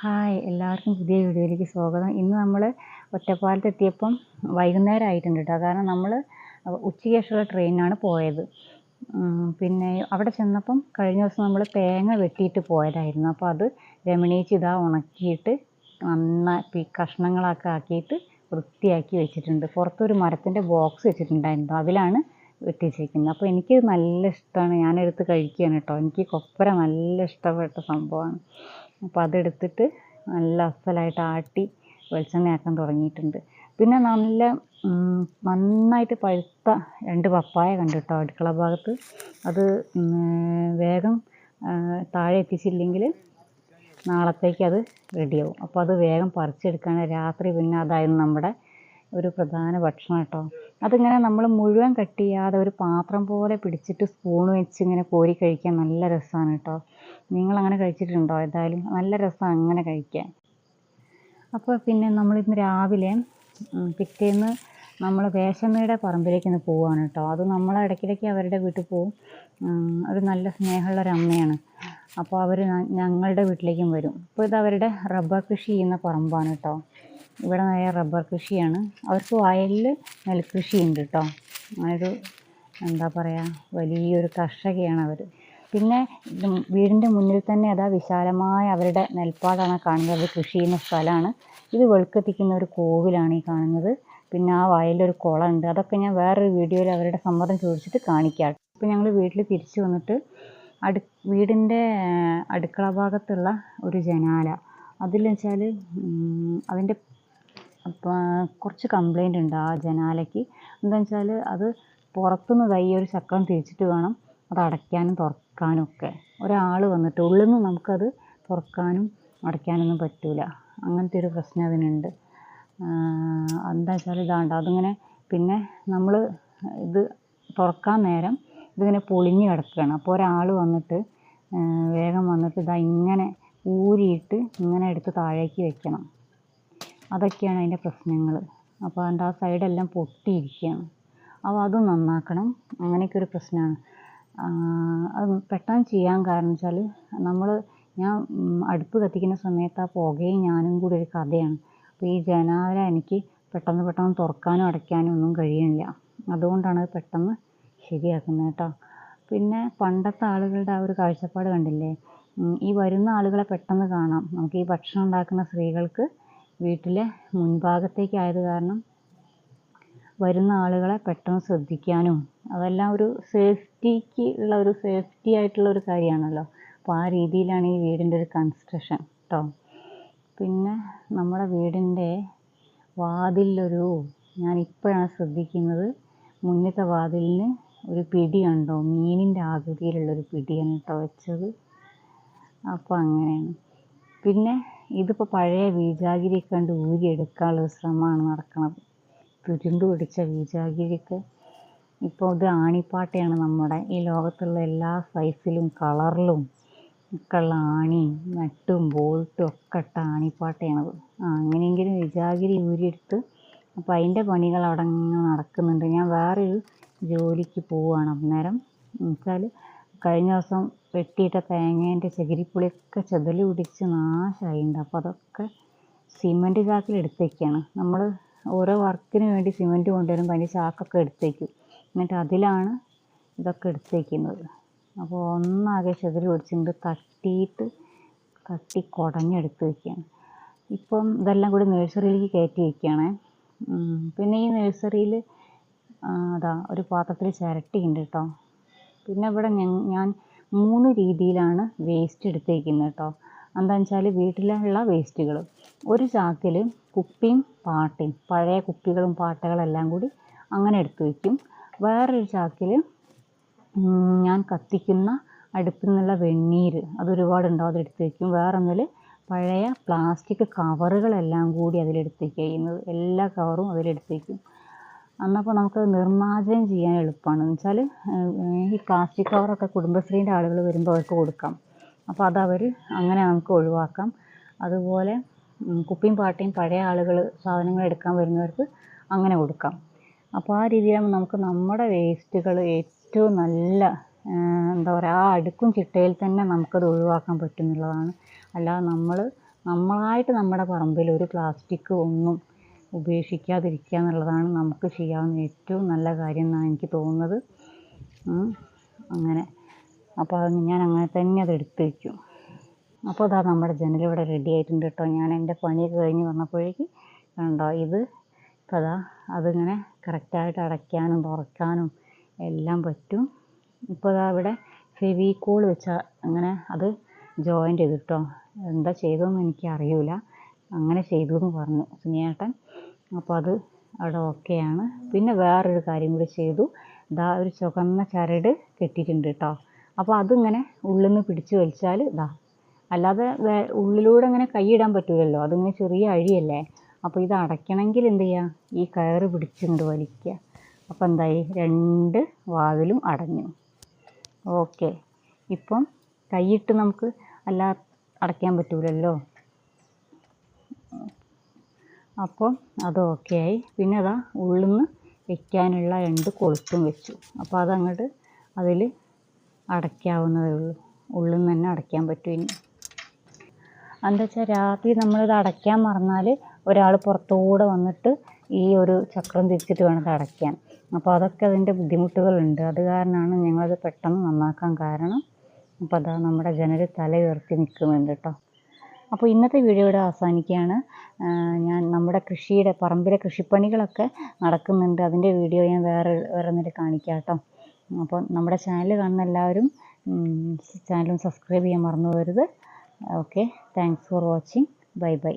Hi എല്ലാവർക്കും പുതിയ വീഡിയോയിലേക്ക് സ്വാഗതം. ഇന്ന് നമ്മൾ ഒറ്റപ്പാലത്ത് എത്തിയപ്പം വൈകുന്നേരം ആയിട്ടുണ്ട് കേട്ടോ കാരണം നമ്മൾ ഉച്ചയ്ക്ക് ശേഷമുള്ള ട്രെയിനാണ് പോയത് പിന്നെ അവിടെ ചെന്നപ്പം കഴിഞ്ഞ ദിവസം നമ്മൾ തേങ്ങ വെട്ടിയിട്ട് പോയതായിരുന്നു. അപ്പോൾ അത് രമണീച്ച് ഇതാ ഉണക്കിയിട്ട് നന്നാക്കി കഷ്ണങ്ങളൊക്കെ ആക്കിയിട്ട് വൃത്തിയാക്കി വെച്ചിട്ടുണ്ട്. പുറത്തൊരു മരത്തിന്റെ ബോക്സ് വെച്ചിട്ടുണ്ടായിരുന്നു. അതിലാണ് വെട്ടിച്ചിരിക്കുന്നത്. അപ്പോൾ എനിക്ക് നല്ല ഇഷ്ടമാണ് ഞാനെടുത്ത് കഴിക്കുകയാണ് കേട്ടോ എനിക്ക് കൊപ്പര നല്ല ഇഷ്ടപ്പെട്ട സംഭവമാണ്. അപ്പോൾ അതെടുത്തിട്ട് നല്ല അസലായിട്ട് ആട്ടി വെളിച്ചെണ്ണയാക്കാൻ തുടങ്ങിയിട്ടുണ്ട്. പിന്നെ നല്ല നന്നായിട്ട് പഴുത്ത രണ്ട് പപ്പായ കണ്ടു കേട്ടോ അടുക്കള ഭാഗത്ത്. അത് വേഗം താഴെ എത്തിച്ചില്ലെങ്കിൽ നാളത്തേക്ക് അത് റെഡിയാവും അപ്പോൾ അത് വേഗം പറിച്ചെടുക്കാൻ രാത്രി പിന്നെ അതായിരുന്നു നമ്മുടെ ഒരു പ്രധാന ഭക്ഷണം കേട്ടോ. അതിങ്ങനെ നമ്മൾ മുഴുവൻ കട്ട് ചെയ്യാതെ ഒരു പാത്രം പോലെ പിടിച്ചിട്ട് സ്പൂൺ വെച്ച് ഇങ്ങനെ കോരി കഴിക്കാൻ നല്ല രസമാണ് കേട്ടോ. നിങ്ങൾ അങ്ങനെ കഴിച്ചിട്ടുണ്ടോ? എന്തായാലും നല്ല രസമാണ് അങ്ങനെ കഴിക്കാൻ. അപ്പോൾ പിന്നെ നമ്മളിന്ന് രാവിലെ പിറ്റേന്ന് നമ്മൾ വേഷമ്മയുടെ പറമ്പിലേക്ക് ഒന്ന് പോവുകയാണ് കേട്ടോ. അത് നമ്മൾ ഇടയ്ക്കിടയ്ക്ക് അവരുടെ വീട്ടിൽ പോവും. ഒരു നല്ല സ്നേഹമുള്ള ഒരു അമ്മയാണ്. അപ്പോൾ അവർ ഞങ്ങളുടെ വീട്ടിലേക്കും വരും. അപ്പോൾ ഇത് അവരുടെ റബ്ബർ കൃഷി ചെയ്യുന്ന പറമ്പാണ് കേട്ടോ. ഇവിടെ നിറയെ റബ്ബർ കൃഷിയാണ്. അവർക്ക് വയലിൽ നെൽകൃഷി ഉണ്ട് കേട്ടോ അങ്ങനൊരു എന്താ പറയുക വലിയൊരു കർഷകയാണ് അവർ പിന്നെ വീടിന്റെ മുന്നിൽ തന്നെ അതാ വിശാലമായ അവരുടെ നെൽപ്പാടാണ് കാണുന്നത്. അവർ കൃഷി ചെയ്യുന്ന സ്ഥലമാണ്. ഇത് വെളുക്കെത്തിക്കുന്ന ഒരു കോവിലാണ് ഈ കാണുന്നത്. പിന്നെ ആ വയലിലൊരു കുളമുണ്ട്. അതൊക്കെ ഞാൻ വേറൊരു വീഡിയോയിൽ അവരുടെ സമ്മതം ചോദിച്ചിട്ട് കാണിക്കാം. ഇപ്പം ഞങ്ങൾ വീട്ടിൽ തിരിച്ചു വന്നിട്ട് അടു വീടിന്റെ അടുക്കള ഭാഗത്തുള്ള ഒരു ജനാല. അതിൽ വെച്ചാൽ അതിന്റെ അപ്പോൾ കുറച്ച് കംപ്ലൈന്റ് ഉണ്ട് ആ ജനാലയ്ക്ക്. എന്താണെന്ന് വെച്ചാൽ അത് പുറത്തുനിന്ന് ദാ ഒരു ചക്രം തിരിച്ചിട്ട് വേണം അത് അടയ്ക്കാനും തുറക്കാനും ഒക്കെ. ഒരാൾ വന്നിട്ട് ഉള്ളിൽ നിന്ന് നമുക്കത് തുറക്കാനും അടയ്ക്കാനൊന്നും പറ്റില്ല അങ്ങനത്തെ ഒരു പ്രശ്നം അതിനുണ്ട്. എന്താ വെച്ചാൽ ഇതാണ്ട് അതിങ്ങനെ പിന്നെ നമ്മൾ ഇത് തുറക്കാൻ നേരം ഇതിങ്ങനെ പൊളിഞ്ഞ് കിടക്കുകയാണ് അപ്പോൾ ഒരാൾ വന്നിട്ട് വേഗം വന്നിട്ട് ഇതാ ഇങ്ങനെ ഊരിയിട്ട് ഇങ്ങനെ എടുത്ത് താഴേക്ക് വെക്കണം. അതൊക്കെയാണ് അതിന്റെ പ്രശ്നങ്ങൾ. അപ്പോൾ അതിന്റെ ആ സൈഡെല്ലാം പൊട്ടിയിരിക്കുകയാണ്. അപ്പോൾ അത് നന്നാക്കണം. അങ്ങനെയൊക്കെ ഒരു പ്രശ്നമാണ്. അത് പെട്ടെന്ന് ചെയ്യാൻ കാരണം വെച്ചാൽ നമ്മൾ ഞാൻ അടുപ്പ് കത്തിക്കുന്ന സമയത്ത് ആ പുകയും ഞാനും കൂടി ഒരു കഥയാണ്. അപ്പോൾ ഈ ജനാല എനിക്ക് പെട്ടെന്ന് പെട്ടെന്ന് തുറക്കാനും അടയ്ക്കാനും ഒന്നും കഴിയണില്ല അതുകൊണ്ടാണ് അത് പെട്ടെന്ന് ശരിയാക്കുന്നത് കേട്ടോ. പിന്നെ പണ്ടത്തെ ആളുകളുടെ ആ ഒരു കാഴ്ചപ്പാട് കണ്ടില്ലേ? ഈ വരുന്ന ആളുകളെ പെട്ടെന്ന് കാണാം. നമുക്ക് ഈ ഭക്ഷണം ഉണ്ടാക്കുന്ന സ്ത്രീകൾക്ക് വീട്ടിലെ മുൻഭാഗത്തേക്ക് ആയത് കാരണം വരുന്ന ആളുകളെ പെട്ടെന്ന് ശ്രദ്ധിക്കാനും അതെല്ലാം ഒരു സേഫ്റ്റിക്ക് ഉള്ള ഒരു സേഫ്റ്റി ആയിട്ടുള്ള ഒരു കാര്യമാണല്ലോ. അപ്പോൾ ആ രീതിയിലാണ് ഈ വീടിന്റെ ഒരു കൺസ്ട്രക്ഷൻ കേട്ടോ പിന്നെ നമ്മുടെ വീടിന്റെ വാതിലൊരു ഞാൻ ഇപ്പോഴാണ് ശ്രദ്ധിക്കുന്നത്. മുന്നത്തെ വാതിലിന് ഒരു പിടി കണ്ടോ? മീനിന്റെ ആകൃതിയിലുള്ളൊരു പിടിയാണ് കേട്ടോ വെച്ചത്. അപ്പോൾ അങ്ങനെയാണ്. പിന്നെ ഇതിപ്പോൾ പഴയ വീജാഗിരിയൊക്കെ കണ്ട് ഊരിയെടുക്കാനുള്ളൊരു ശ്രമമാണ് നടക്കുന്നത് തുരുമ്പ് പിടിച്ച വീജാഗിരിക്ക് ഇപ്പോൾ ഇത് ആണിപ്പാട്ടയാണ് നമ്മുടെ ഈ ലോകത്തുള്ള എല്ലാ സൈസിലും കളറിലും ഒക്കെ ഉള്ള ആണിയും നട്ടും ബോൾട്ടും ഒക്കെ ഇട്ട ആണിപ്പാട്ടയാണത് അങ്ങനെയെങ്കിലും വിജാഗിരി ഊരിയെടുത്ത് അപ്പോൾ അതിന്റെ പണികൾ അവിടെ നടക്കുന്നുണ്ട്. ഞാൻ വേറൊരു ജോലിക്ക് പോവുകയാണ് അന്നേരം. എന്നുവെച്ചാൽ കഴിഞ്ഞ ദിവസം വെട്ടിയിട്ട തേങ്ങേന്റെ ചകിരിപ്പുളിയൊക്കെ ചെതൽ പിടിച്ച് നാശമായിട്ടുണ്ട് അപ്പോൾ അതൊക്കെ സിമന്റ് ചാക്കിൽ എടുത്തേക്കാണ്. നമ്മൾ ഓരോ വർക്കിന് വേണ്ടി സിമന്റ് കൊണ്ടുവരുമ്പോൾ അതിന്റെ ചാക്കൊക്കെ എടുത്തേക്കും. എന്നിട്ട് അതിലാണ് ഇതൊക്കെ എടുത്തേക്കുന്നത്. അപ്പോൾ ഒന്നാകെ ചെതിരി പിടിച്ചിട്ട് തട്ടിയിട്ട് തട്ടി കുടഞ്ഞെടുത്ത് വയ്ക്കുകയാണ് ഇപ്പം ഇതെല്ലാം കൂടി നഴ്സറിയിലേക്ക് കയറ്റി വയ്ക്കുകയാണേ പിന്നെ ഈ നഴ്സറിയിൽ അതാ ഒരു പാത്രത്തിൽ ചിരട്ടിയുണ്ട് കേട്ടോ പിന്നെ ഇവിടെ ഞാൻ മൂന്ന് രീതിയിലാണ് വേസ്റ്റ് എടുത്തേക്കുന്നത് കേട്ടോ എന്താണെന്ന് വെച്ചാൽ വീട്ടിലുള്ള വേസ്റ്റുകൾ ഒരു ചാക്കിൽ കുപ്പിയും പാട്ടയും പഴയ കുപ്പികളും പാട്ടകളെല്ലാം കൂടി അങ്ങനെ എടുത്തു വയ്ക്കും വേറൊരു ചാക്കിൽ ഞാൻ കത്തിക്കുന്ന അടുപ്പിൽ നിന്നുള്ള വെണ്ണീര് അതൊരുപാടുണ്ടാവും അതെടുത്ത് വയ്ക്കും വേറൊന്നിൽ പഴയ പ്ലാസ്റ്റിക് കവറുകളെല്ലാം കൂടി അതിലെടുത്ത് വയ്ക്കുക എല്ലാ കവറും അതിലെടുത്ത് വയ്ക്കും അന്നപ്പോൾ നമുക്ക് നിർമ്മാർജനം ചെയ്യാൻ എളുപ്പമാണ് എന്ന് വെച്ചാൽ ഈ പ്ലാസ്റ്റിക് കവറൊക്കെ കുടുംബശ്രീന്റെ ആളുകൾ വരുമ്പോൾ അവർക്ക് കൊടുക്കാം. അപ്പോൾ അതവർ അങ്ങനെ നമുക്ക് ഒഴിവാക്കാം. അതുപോലെ കുപ്പിയും പാട്ടയും പഴയ ആളുകൾ സാധനങ്ങൾ എടുക്കാൻ വരുന്നവർക്ക് അങ്ങനെ കൊടുക്കാം. അപ്പോൾ ആ രീതിയിലാകുമ്പോൾ നമുക്ക് നമ്മുടെ വേസ്റ്റുകൾ ഏറ്റവും നല്ല എന്താ പറയുക ആ അടുക്കും ചിട്ടയിൽ തന്നെ നമുക്കത് ഒഴിവാക്കാൻ പറ്റും എന്നുള്ളതാണ്. അല്ലാതെ നമ്മൾ നമ്മളായിട്ട് നമ്മുടെ പറമ്പിൽ ഒരു പ്ലാസ്റ്റിക് ഒന്നും ഉപേക്ഷിക്കാതിരിക്കുക എന്നുള്ളതാണ് നമുക്ക് ചെയ്യാവുന്ന ഏറ്റവും നല്ല കാര്യം എന്നാണ് എനിക്ക് തോന്നുന്നത്. അങ്ങനെ. അപ്പോൾ അത് ഞാൻ അങ്ങനെ തന്നെ അത് എടുത്ത് വയ്ക്കും അപ്പോൾ അതാ നമ്മുടെ ജനൽ ഇവിടെ റെഡി ആയിട്ടുണ്ട് കേട്ടോ. ഞാൻ എന്റെ പണിയൊക്കെ കഴിഞ്ഞ് വന്നപ്പോഴേക്ക് കണ്ടോ ഇത്? ഇപ്പോൾ അതാ അതിങ്ങനെ കറക്റ്റായിട്ട് അടയ്ക്കാനും തുറക്കാനും എല്ലാം പറ്റും. ഇപ്പോൾ അതാ ഇവിടെ ഫെവിക്കോൾ വെച്ച അങ്ങനെ അത് ജോയിന്റ് ചെയ്തിട്ടോ എന്താ ചെയ്തതെന്ന് എനിക്ക് അറിയില്ല അങ്ങനെ ചെയ്തു എന്ന് പറഞ്ഞു. സുനിയേട്ടൻ. അപ്പോൾ അത് അവിടെ ഓക്കെയാണ്. പിന്നെ വേറൊരു കാര്യം കൂടി ചെയ്തു. ഇതാ ഒരു ചുവന്ന ചരട് കെട്ടിയിട്ടുണ്ട് കേട്ടോ. അപ്പോൾ അതിങ്ങനെ ഉള്ളിൽ നിന്ന് പിടിച്ച് വലിച്ചാൽ ഇതാ അല്ലാതെ വേ ഉള്ളിലൂടെ അങ്ങനെ കൈയിടാൻ പറ്റില്ലല്ലോ അതിങ്ങനെ ചെറിയ അഴിയല്ലേ. അപ്പോൾ ഇത് അടയ്ക്കണമെങ്കിൽ എന്ത് ചെയ്യുക ഈ കയറ് പിടിച്ചുകൊണ്ട് വലിക്കുക. അപ്പോൾ എന്തായി? രണ്ട് വാതിലും അടഞ്ഞു. ഓക്കെ. ഇപ്പം കൈയിട്ട് നമുക്ക് അല്ലാ അടയ്ക്കാൻ പറ്റൂലല്ലോ. അപ്പോൾ അത് ഓക്കെ ആയി. പിന്നെ അതാ ഉള്ളിൽ നിന്ന് വെക്കാനുള്ള രണ്ട് കൊളുത്തും വെച്ചു. അപ്പോൾ അതങ്ങോട്ട് അതിൽ അടയ്ക്കാവുന്നതേ ഉള്ളൂ. ഉള്ളിൽ നിന്ന് തന്നെ അടയ്ക്കാൻ പറ്റും ഇനി. എന്താ വെച്ചാൽ രാത്രി നമ്മളിത് അടയ്ക്കാൻ മറന്നാൽ ഒരാൾ പുറത്തുകൂടെ വന്നിട്ട് ഈ ഒരു ചക്രം തിരിച്ചിട്ട് വേണം ഇത് അടയ്ക്കാൻ. അപ്പോൾ അതൊക്കെ അതിന്റെ ബുദ്ധിമുട്ടുകളുണ്ട്. അത് കാരണമാണ് ഞങ്ങളത് പെട്ടെന്ന് നന്നാക്കാൻ കാരണം. അപ്പോൾ അതാ നമ്മുടെ ജനൽ തല ഉയർത്തി നിൽക്കുന്നുണ്ട് കേട്ടോ അപ്പോൾ ഇന്നത്തെ വീഡിയോ ഇവിടെ അവസാനിക്കുകയാണ്. ഞാൻ നമ്മുടെ കൃഷിയുടെ പറമ്പിലെ കൃഷിപ്പണികളൊക്കെ നടക്കുന്നുണ്ട്. അതിന്റെ വീഡിയോ ഞാൻ വേറെ വേറെ ഒന്നിൽ കാണിക്കാം കേട്ടോ അപ്പോൾ നമ്മുടെ ചാനൽ കാണുന്ന എല്ലാവരും ചാനലും സബ്സ്ക്രൈബ് ചെയ്യാൻ മറന്നു പോകരുത്. Okay thanks for watching bye bye